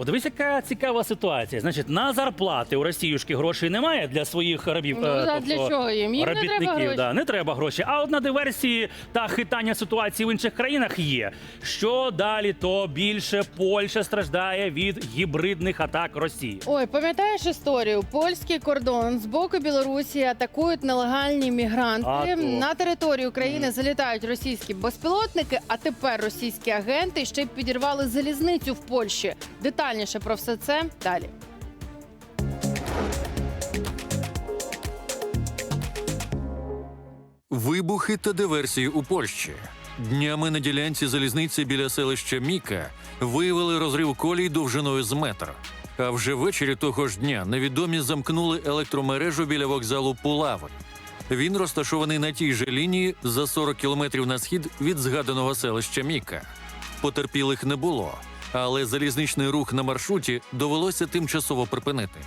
От дивись, яка цікава ситуація. Значить, на зарплати у Росіюшки грошей немає для своїх рабів. Ну, е, а для чого їм? Їм не треба робітників, гроші. да, не треба гроші. А от на диверсії та хитання ситуації в інших країнах є. Що далі, то більше Польща страждає від гібридних атак Росії. Ой, пам'ятаєш історію? Польський кордон з боку Білорусі атакують нелегальні мігранти. А то. На територію України залітають російські безпілотники, а тепер російські агенти ще й підірвали залізницю в Польщі. Детальніше про все це далі. Вибухи та диверсії у Польщі. Днями на ділянці залізниці біля селища Міка виявили розрив колій довжиною з метр. А вже ввечері того ж дня невідомі замкнули електромережу біля вокзалу Пулави. Він розташований на тій же лінії за 40 кілометрів на схід від згаданого селища Міка. Потерпілих не було, але залізничний рух на маршруті довелося тимчасово припинити.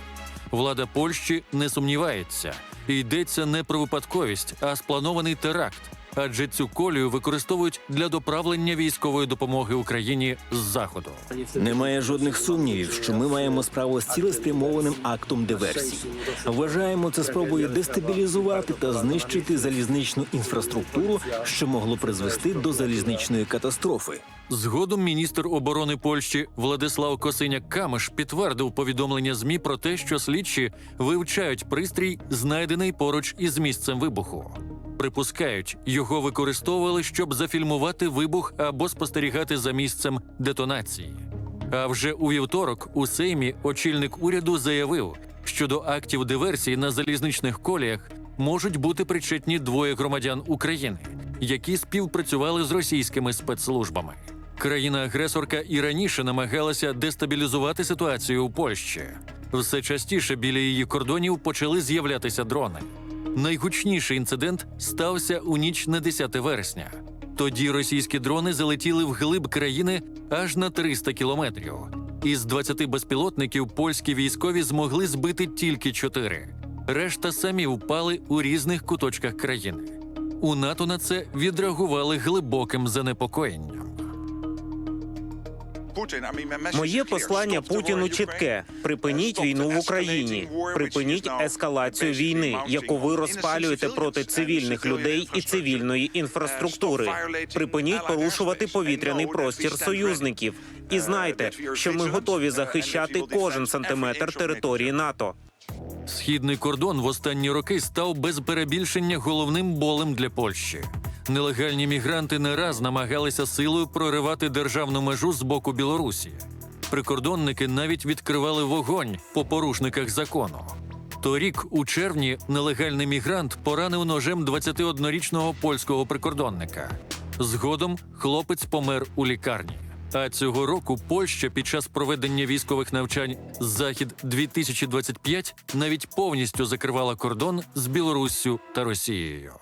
Влада Польщі не сумнівається, йдеться не про випадковість, а спланований теракт. Адже цю колію використовують для доправлення військової допомоги Україні з заходу. Немає жодних сумнівів, що ми маємо справу з цілеспрямованим актом диверсії. Вважаємо це спробою дестабілізувати та знищити залізничну інфраструктуру, що могло призвести до залізничної катастрофи. Згодом міністр оборони Польщі Владислав Косиняк Камиш підтвердив повідомлення ЗМІ про те, що слідчі вивчають пристрій, знайдений поруч із місцем вибуху. Припускають, його використовували, щоб зафільмувати вибух або спостерігати за місцем детонації. А вже у вівторок у Сеймі очільник уряду заявив, що до актів диверсії на залізничних коліях можуть бути причетні двоє громадян України, які співпрацювали з російськими спецслужбами. Країна-агресорка і раніше намагалася дестабілізувати ситуацію у Польщі. Все частіше біля її кордонів почали з'являтися дрони. Найгучніший інцидент стався у ніч на 10 вересня. Тоді російські дрони залетіли вглиб країни аж на 300 кілометрів. Із 20 безпілотників польські військові змогли збити тільки 4. Решта самі впали у різних куточках країни. У НАТО на це відреагували глибоким занепокоєнням. Моє послання Путіну чітке: припиніть війну в Україні, припиніть ескалацію війни, яку ви розпалюєте проти цивільних людей і цивільної інфраструктури. Припиніть порушувати повітряний простір союзників. І знайте, що ми готові захищати кожен сантиметр території НАТО. Східний кордон в останні роки став без перебільшення головним болем для Польщі. Нелегальні мігранти не раз намагалися силою проривати державну межу з боку Білорусі. Прикордонники навіть відкривали вогонь по порушниках закону. Торік, у червні, нелегальний мігрант поранив ножем 21-річного польського прикордонника. Згодом хлопець помер у лікарні. А цього року Польща під час проведення військових навчань Захід 2025 навіть повністю закривала кордон з Білоруссю та Росією.